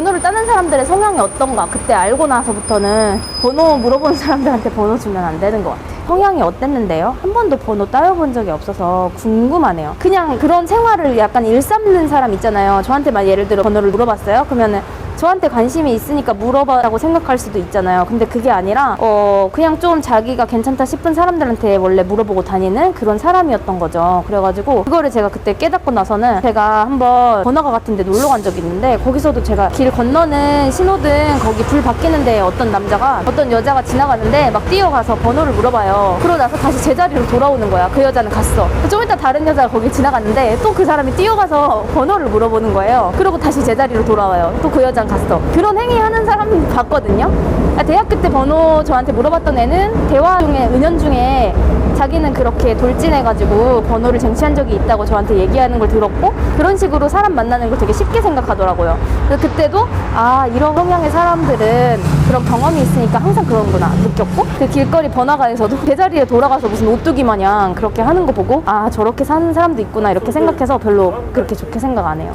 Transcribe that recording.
번호를 따는 사람들의 성향이 어떤가 그때 알고 나서부터는 번호 물어보는 사람들한테 번호 주면 안 되는 것 같아요. 성향이 어땠는데요? 한 번도 번호 따여본 적이 없어서 궁금하네요. 그냥 그런 생활을 약간 일삼는 사람 있잖아요. 저한테 막 예를 들어 번호를 물어봤어요. 그러면은 저한테 관심이 있으니까 물어봐라고 생각할 수도 있잖아요. 근데 그게 아니라 어 그냥 좀 자기가 괜찮다 싶은 사람들한테 원래 물어보고 다니는 그런 사람이었던 거죠. 그래가지고 그거를 제가 그때 깨닫고 나서는 제가 한번 번화가 같은 데 놀러 간 적이 있는데 거기서도 제가 길 건너는 신호등 거기 불 바뀌는데 어떤 남자가 어떤 여자가 지나가는데 막 뛰어가서 번호를 물어봐요. 그러고 나서 다시 제자리로 돌아오는 거야. 그 여자는 갔어. 좀 이따 다른 여자가 거기 지나갔는데 또 그 사람이 뛰어가서 번호를 물어보는 거예요. 그리고 다시 제자리로 돌아와요. 또 그 여자는 갔어. 그런 행위 하는 사람 봤거든요. 아, 대학교 때 번호 저한테 물어봤던 애는 대화 중에 은연 중에 자기는 그렇게 돌진해가지고 번호를 쟁취한 적이 있다고 저한테 얘기하는 걸 들었고 그런 식으로 사람 만나는 걸 되게 쉽게 생각하더라고요. 그래서 그때도 아 이런 성향의 사람들은 그런 경험이 있으니까 항상 그런구나 느꼈고 그 길거리 번화가에서도 제자리에 돌아가서 무슨 오뚜기 마냥 그렇게 하는 거 보고 아 저렇게 사는 사람도 있구나 이렇게 생각해서 별로 그렇게 좋게 생각 안 해요.